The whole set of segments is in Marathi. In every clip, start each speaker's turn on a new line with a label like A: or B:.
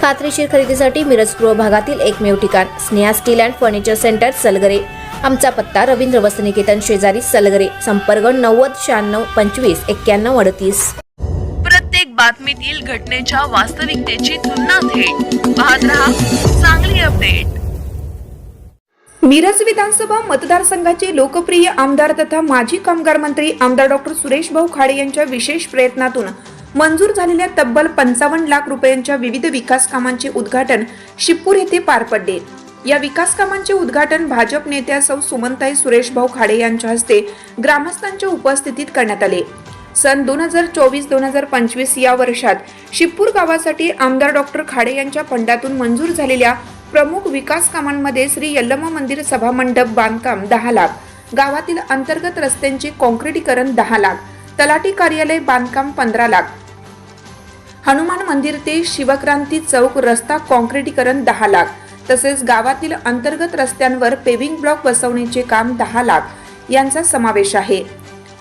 A: खात्रीशीर खरेदीसाठी मिरज पूर्व भागातील एकमेव ठिकाण Sneha steel and furniture centre Salgare. आमचा पत्ता रवींद्र वसनिकेतन शेजारी सलगरे संपर्क नव्वद शहाण्णव पंचवीस एक्क्याण्णव अडतीस.
B: प्रत्येक बातमीतील घटनेच्या वास्तविकतेची तुलना थेट. पाहत रहा चांगली अपडेट.
C: मिरज विधानसभा मतदारसंघाचे लोकप्रिय आमदार तथा माजी कामगार मंत्री आमदार डॉक्टर सुरेश भाऊ खाडे यांच्या विशेष प्रयत्नातून मंजूर झालेल्या तब्बल पंचावन्न लाख रुपयांच्या विविध विकास कामांचे उद्घाटन शिप्पूर येथे पार पडले. या विकास कामांचे उद्घाटन भाजप नेत्या सौ सुमनताई सुरेश भाऊ खाडे यांच्या हस्ते ग्रामस्थांच्या उपस्थितीत करण्यात आले. सन दोन हजार चोवीस दोन हजार पंचवीस या वर्षात शिप्पूर गावासाठी आमदार डॉक्टर खाडे यांच्या फंडातून मंजूर झालेल्या प्रमुख विकास कामांमध्ये श्री यल्लमा मंदिर सभामंडप बांधकाम दहा लाख गावातील अंतर्गत रस्त्यांचे कॉन्क्रिटीकरण दहा लाख तलाठी कार्यालय बांधकाम पंधरा लाख हनुमान मंदिर ते शिवक्रांती चौक रस्ता कॉन्क्रिटीकरण दहा लाख. तसेच गावातील अंतर्गत रस्त्यांवर पेविंग ब्लॉक बसवण्याचे काम दहा लाख यांचा समावेश आहे.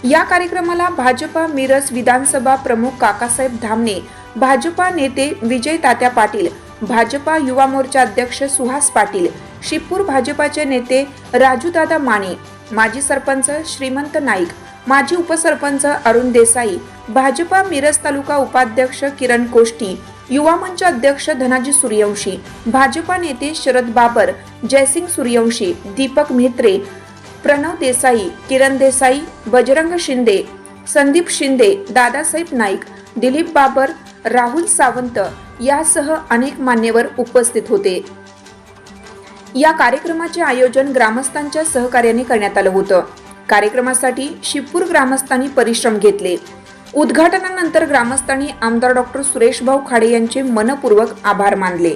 C: या कार्यक्रमाला भाजपा मिरज विधानसभा प्रमुख काकासाहेब धामणे भाजपा नेते विजय तात्या पाटील भाजपा युवा मोर्चा अध्यक्ष सुहास पाटील शिपूर भाजपाचे नेते राजूदादा माने माजी सरपंच श्रीमंत नाईक माजी उपसरपंच अरुण देसाई भाजपा मिरज तालुका उपाध्यक्ष किरण कोष्टी युवा मंच अध्यक्ष धनाजी सूर्यवंशी भाजपा नेते शरद बाबर जयसिंग सूर्यवंशी दीपक म्हेत्रे प्रणव देसाई किरण देसाई बजरंग शिंदे संदीप शिंदे दादासाहेब नाईक दिलीप बाबर राहुल सावंत यासह अनेक मान्यवर उपस्थित होते. या कार्यक्रमाचे आयोजन ग्रामस्थांच्या सहकार्याने करण्यात आलं होतं. कार्यक्रमासाठी शिपूर ग्रामस्थांनी परिश्रम घेतले. उद्घाटनानंतर ग्रामस्थांनी आमदार डॉक्टर सुरेश भाऊ खाडे यांचे मनपूर्वक आभार मानले.